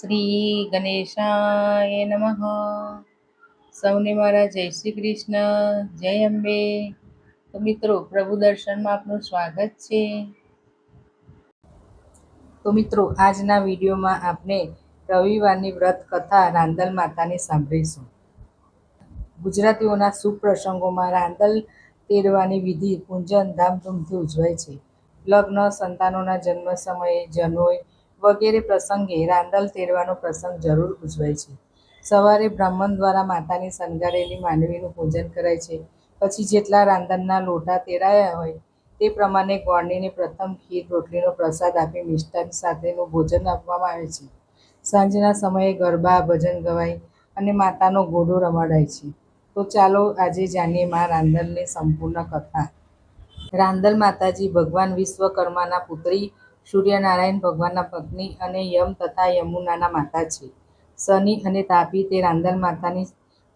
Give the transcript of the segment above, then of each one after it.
શ્રી ગણેશાય નમઃ. સૌને મારા જય શ્રી કૃષ્ણ, જય અંબે. તો મિત્રો, પ્રભુ દર્શનમાં આપનું સ્વાગત છે. તો મિત્રો, આજના વિડીયોમાં આપણે રવિવારની વ્રત કથા રાંદલ માતાને સાંભળીશું. ગુજરાતીઓના શુભ પ્રસંગોમાં રાંદલ તેરવાની વિધિ, પૂંજન, ધામધૂમથી ઉજવાય છે. લગ્ન, સંતાનોના જન્મ સમયે જનોય વગેરે પ્રસંગે રાંદલ તેરવાનો પ્રસંગ જરૂર ઉજવાય છે. સવારે બ્રાહ્મણ દ્વારા માતાની શણગારેલી માંડવીનું પૂજન કરાય છે. પછી જેટલા રાંદલના લોટા તેરાયા હોય તે પ્રમાણે ગોળણીને પ્રથમ ખીર રોટલીનો પ્રસાદ આપી મિષ્ટાન સાથેનું ભોજન આપવામાં આવે છે. સાંજના સમયે ગરબા, ભજન ગવાય અને માતાનો ઘોડો રમાડાય છે. તો ચાલો આજે જાણીએ મા રાંદલની સંપૂર્ણ કથા. રાંદલ માતાજી ભગવાન વિશ્વકર્માના પુત્રી સૂર્યનારાયણ ભગવાનના પત્ની અને યમ તથા યમુનાના માતા છે. શનિ અને તાપી તે રાંદલ માતાની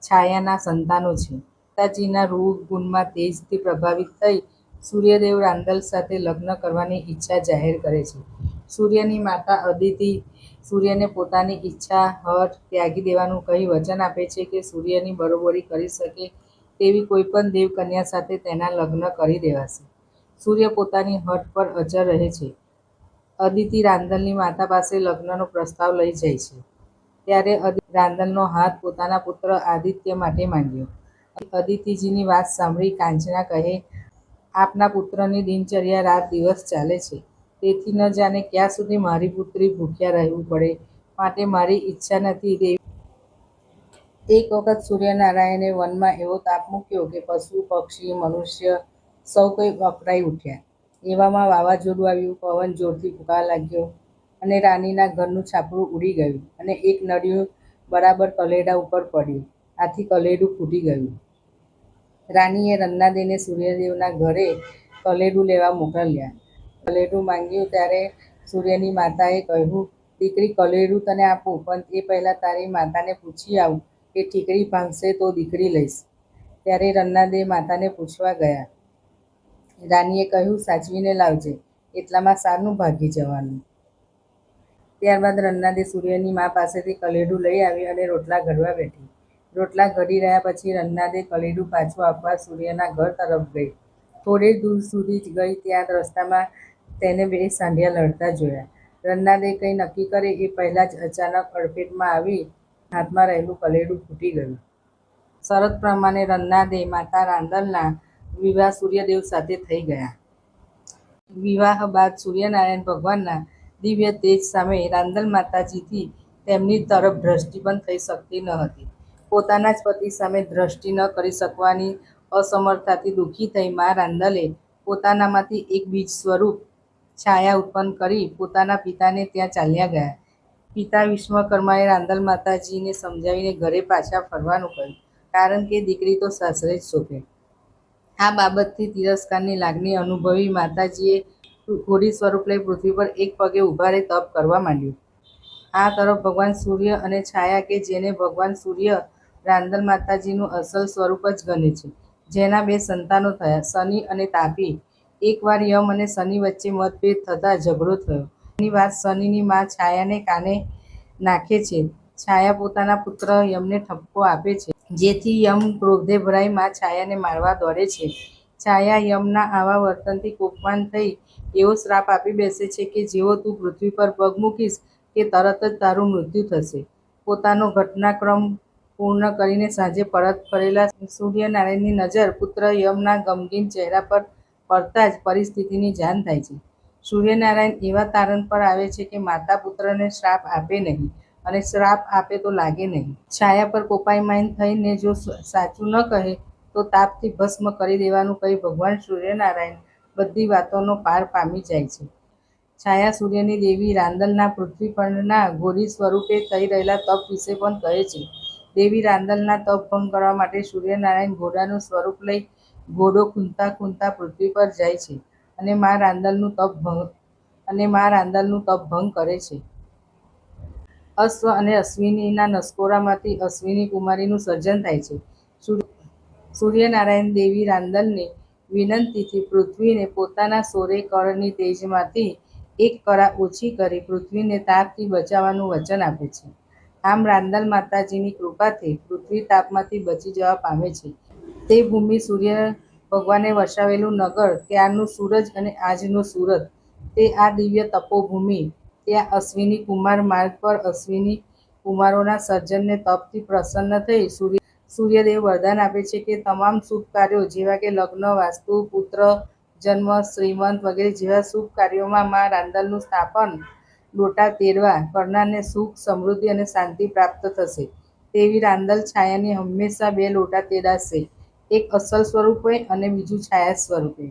છાયાના સંતાનો છે. માતાજીના રૂપ, ગુણમાં તેજથી પ્રભાવિત થઈ સૂર્યદેવ રાંદલ સાથે લગ્ન કરવાની ઈચ્છા જાહેર કરે છે. સૂર્યની માતા અદિતિ સૂર્યને પોતાની ઈચ્છા, હઠ ત્યાગી દેવાનું કહી વચન આપે છે કે સૂર્યની બરોબરી કરી શકે તેવી કોઈ પણ દેવકન્યા સાથે તેના લગ્ન કરી દેવાશે. સૂર્ય પોતાની હઠ પર અચર રહે છે. અદિતિ રાંદલની માતા પાસે લગ્નનો પ્રસ્તાવ લઈ જાય છે. ત્યારે રાંદલનો હાથ પોતાના પુત્ર આદિત્ય માટે માંગ્યો. અદિતિજીની વાત સાંભળી કાંચના કહે, આપના પુત્રની દિનચર્યા રાત દિવસ ચાલે છે. તેથી ન જાણે ક્યાં સુધી મારી પુત્રી ભૂખ્યા રહેવું પડે. માટે મારી ઈચ્છા નથી તેવી. એક વખત સૂર્યનારાયણે વનમાં એવો તાપ મૂક્યો કે પશુ, પક્ષી, મનુષ્ય સૌ કોઈ વપરાઈ ઉઠ્યા. એવામાં વાવાઝોડું આવ્યું, પવન જોરથી ફૂંકા લાગ્યો અને રાનીના ઘરનું છાપરું ઉડી ગયું અને એક નળિયું બરાબર કલેડા ઉપર પડ્યું. આથી કલેડું ફૂટી ગયું. રાનીએ રન્નાદેને સૂર્યદેવના ઘરે કલેડું લેવા મોકલ્યા. કલેડું માંગ્યું ત્યારે સૂર્યની માતાએ કહ્યું, દીકરી, કલેડું તને આપું, પણ એ પહેલાં તારી માતાને પૂછી આવું કે ઠીકરી ભાંગશે તો દીકરી લઈશ. ત્યારે રન્નાદે માતાને પૂછવા ગયા. રાણીએ કહ્યું, સાચવીને લાવજે. એટલામાં સારનું ભાગી જવાનું. ત્યારબાદ રન્નાદે સૂર્યની મા પાસેથી કલેડું લઈ આવી અને રોટલા ઘડવા બેઠી. રોટલા ઘડી રહ્યા પછી રન્નાદે કલેડું પાછું આપવા સૂર્યના ઘર તરફ ગઈ. થોડે દૂર સુધી જ ગઈ, ત્યાં રસ્તામાં તેને બે સાંઢિયા લડતા જોયા. રન્નાદે કંઈ નક્કી કરે એ પહેલાં જ અચાનક અડફેટમાં આવી હાથમાં રહેલું કલેડું ફૂટી ગયું. શરત પ્રમાણે રન્નાદે માતા રાંદલના વિવાહ સૂર્યદેવ સાથે થઈ ગયા. વિવાહ બાદ સૂર્યનારાયણ ભગવાનના દિવ્ય તેજ સામે રાંદલ માતાજીથી તેમની તરફ દ્રષ્ટિ પણ થઈ શકતી ન હતી. પોતાના જ પતિ સામે દ્રષ્ટિ ન કરી શકવાની અસમર્થતાથી દુઃખી થઈ મા રાંદલે પોતાનામાંથી એક બીજ સ્વરૂપ છાયા ઉત્પન્ન કરી પોતાના પિતાને ત્યાં ચાલ્યા ગયા. પિતા વિશ્વકર્માએ રાંદલ માતાજીને સમજાવીને ઘરે પાછા ફરવાનું કહ્યું. કારણ કે દીકરી તો સાસરે જ શોભે. આ બાબતથી તિરસ્કારની લાગણી અનુભવી માતાજીએ ઘોડી સ્વરૂપ લઈ પૃથ્વી પર એક પગે ઊભા રહી તપ કરવા માંડ્યું. આ તરફ ભગવાન સૂર્ય અને છાયા કે જેને ભગવાન સૂર્ય રાંદલ માતાજીનું અસલ સ્વરૂપ જ ગણે છે. જેના બે સંતાનો થયા, શનિ અને તાપી. એકવાર યમ અને શનિ વચ્ચે મતભેદ થતાં ઝઘડો થયો. એની વાત શનિની મા છાયાને કાને નાખે છે. છાયા પોતાના પુત્ર યમને ઠપકો આપે છે. જેથી યમ ક્રોધે ભરાઈ મા છાયાને મારવા દોડે છે. છાયા યમના આવા વર્તનથી કોપમાન થઈ એવો શ્રાપ આપી બેસે છે કે જેવો તું પૃથ્વી પર પગ મૂકીશ કે તરત જ તારું મૃત્યુ થશે. પોતાનો ઘટનાક્રમ પૂર્ણ કરીને સાંજે પરત ફરેલા સૂર્યનારાયણની નજર પુત્ર યમના ગમગીન ચહેરા પર પડતા જ પરિસ્થિતિની જાણ થાય છે. સૂર્યનારાયણ એવા તારણ પર આવે છે કે માતા પુત્રને શ્રાપ આપે નહીં. અને શ્રાપ આપે તો લાગે નહીં. છાયા પર કોપાયમાન થઈને જો સાચું ન કહે, તો તાપથી ભસ્મ કરી દેવાનું કહી ભગવાન સૂર્યનારાયણ બધી વાતોનો પાર પામી જાય છે. છાયા સૂર્યની દેવી રાંદલના પૃથ્વી પરના ગોરી સ્વરૂપે થઈ રહેલા તપ વિશે પણ કહે છે. દેવી રાંદલના તપ ભંગ કરવા માટે સૂર્યનારાયણ ઘોડાનું સ્વરૂપ લઈ ઘોડો ખૂંતા ખૂંતા પૃથ્વી પર જાય છે અને મા રાંદલનું તપ ભંગ, અને મા રાંદલનું તપ ભંગ કરે છે. અશ્વ અને અશ્વિનીના નસકોરામાંથી અશ્વિની કુમારીનું સર્જન થાય છે. સૂર્યનારાયણ દેવી રાંદલની વિનંતીથી પૃથ્વીને પોતાના સોરે કળની તેજમાંથી એક કરા ઓછી કરી પૃથ્વીને તાપથી બચાવવાનું વચન આપે છે. આમ રાંદલ માતાજીની કૃપાથી પૃથ્વી તાપમાંથી બચી જવા પામે છે. તે ભૂમિ સૂર્ય ભગવાને વસાવેલું નગર, ત્યારનું સૂરજ અને આજનું સુરત. તે આ દિવ્ય તપોભૂમિ ત્યાં અશ્વિની કુમાર માર્ગ પર અશ્વિની કુમારોના સર્જનને તપથી પ્રસન્ન થઈ સૂર્ય સૂર્યદેવ વરદાન આપે છે કે તમામ શુભ કાર્યો જેવા કે લગ્ન, વાસ્તુ, પુત્ર, જન્મ, શ્રીમંત વગેરે જેવા શુભ કાર્યોમાં મા રાંદલનું સ્થાપન, લોટા તેરવા કરનારને સુખ, સમૃદ્ધિ અને શાંતિ પ્રાપ્ત થશે. તેવી રાંદલ છાયાની હંમેશા બે લોટા તેડાશે. એક અસલ સ્વરૂપે અને બીજું છાયા સ્વરૂપે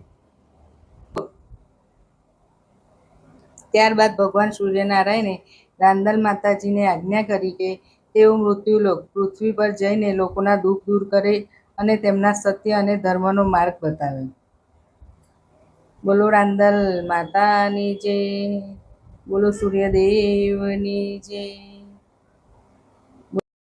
ત્યારબાદ ભગવાન સૂર્યનારાયણે રાંદલ માતાજીને આજ્ઞા કરી કે તેઓ મૃત્યુલોક, પૃથ્વી પર જઈને લોકોના દુઃખ દૂર કરે અને તેમના સત્ય અને ધર્મનો માર્ગ બતાવે. બોલો રાંદલ માતાની જય, બોલો સૂર્યદેવની જય.